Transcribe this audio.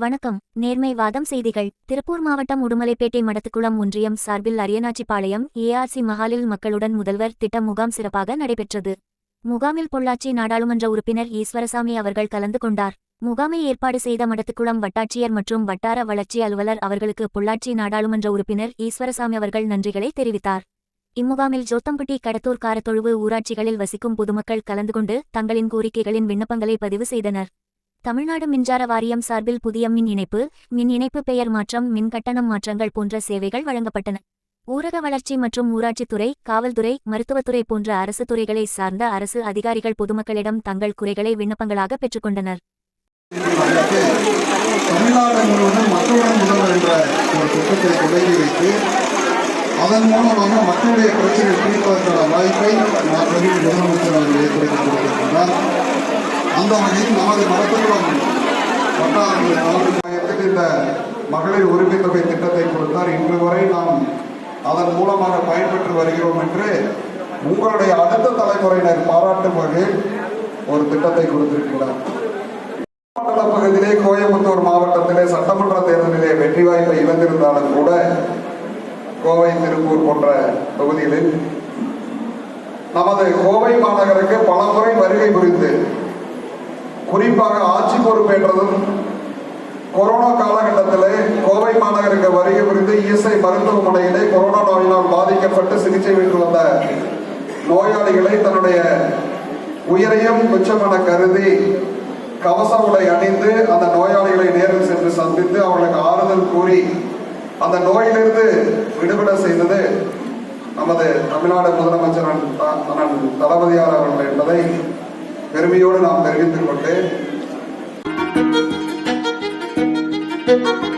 வணக்கம். நேர்மைவாதம் செய்திகள். திருப்பூர் மாவட்டம் உடுமலைப்பேட்டை மடத்துக்குளம் ஒன்றியம் சார்பில் அரியநாச்சிபாளையம் ஏஆர்சி மஹாலில் மக்களுடன் முதல்வர் திட்ட முகாம் சிறப்பாக நடைபெற்றது. முகாமில் பொள்ளாச்சி நாடாளுமன்ற உறுப்பினர் ஈஸ்வரசாமி அவர்கள் கலந்து கொண்டார். முகாமை ஏற்பாடு செய்த மடத்துக்குளம் வட்டாட்சியர் மற்றும் வட்டார வளர்ச்சி அலுவலர் அவர்களுக்கு பொள்ளாச்சி நாடாளுமன்ற உறுப்பினர் ஈஸ்வரசாமி அவர்கள் நன்றிகளை தெரிவித்தார். இம்முகாமில் ஜோத்தம்பட்டி கடத்தூர் காரத்தொழுவு ஊராட்சிகளில் வசிக்கும் பொதுமக்கள் கலந்து கொண்டு தங்களின் கோரிக்கைகளின் விண்ணப்பங்களை பதிவு செய்தனர். தமிழ்நாடு மின்சார வாரியம் சார்பில் புதிய மின் இணைப்பு மின் இணைப்பு பெயர் மாற்றம் மின் கட்டணம் மாற்றங்கள் போன்ற சேவைகள் வழங்கப்பட்டன. ஊரக வளர்ச்சி மற்றும் ஊராட்சித்துறை காவல்துறை மருத்துவத்துறை போன்ற அரசு துறைகளை சார்ந்த அரசு அதிகாரிகள் பொதுமக்களிடம் தங்கள் குறைகளை விண்ணப்பங்களாக பெற்றுக்கொண்டனர். தமிழ்நாடு முழுவதும் மக்களுடன் முதல்வர் என்ற ஒரு திட்டத்தை தொடங்கி வைத்து அதன் மூலமாக மக்களுடைய பிரச்சனை தீர்ப்பதற்கான வாய்ப்பை நான் முதலமைச்சர் அந்த வகையில் நமது மடத்துக்குளம் வட்டாரங்களில் தலைமையத்தில் இந்த மகளிர் உரிமை தொகை திட்டத்தை கொடுத்தார். இன்று வரை நாம் அதன் மூலமாக பயன்பெற்று வருகிறோம் என்று உங்களுடைய அடுத்த தலைமுறையினர் பாராட்டும் வகையில் ஒரு திட்டத்தை கொடுத்திருக்கிறார். மண்டல பகுதியிலே கோயம்புத்தூர் மாவட்டத்திலே சட்டமன்ற தேர்தலிலே வெற்றி வாய்ப்பை இழந்திருந்தாலும் கூட கோவை திருப்பூர் போன்ற தொகுதிகளில் நமது கோவை மாநகருக்கு பல முறை வருகை புரிந்து குறிப்பாக ஆட்சி பொறுப்பேற்றதும் கொரோனா காலகட்டத்திலே கோவை மாநகருக்கு வருகை புரிந்து இஎஸ்ஐ மருத்துவமனையிலே கொரோனா நோயினால் பாதிக்கப்பட்டு சிகிச்சை பெற்று வந்த நோயாளிகளை தன்னுடைய உயிரையும் துச்சமென கருதி கவச உடை அணிந்து அந்த நோயாளிகளை நேரில் சென்று சந்தித்து அவர்களுக்கு ஆறுதல் கூறி அந்த நோயிலிருந்து விடுபட செய்தது நமது தமிழ்நாடு முதலமைச்சர் அண்ணன் தளபதியார் அவர்கள் என்பதை பெருமையோடு நாம் தெரிவித்துக் கொண்டு thank you.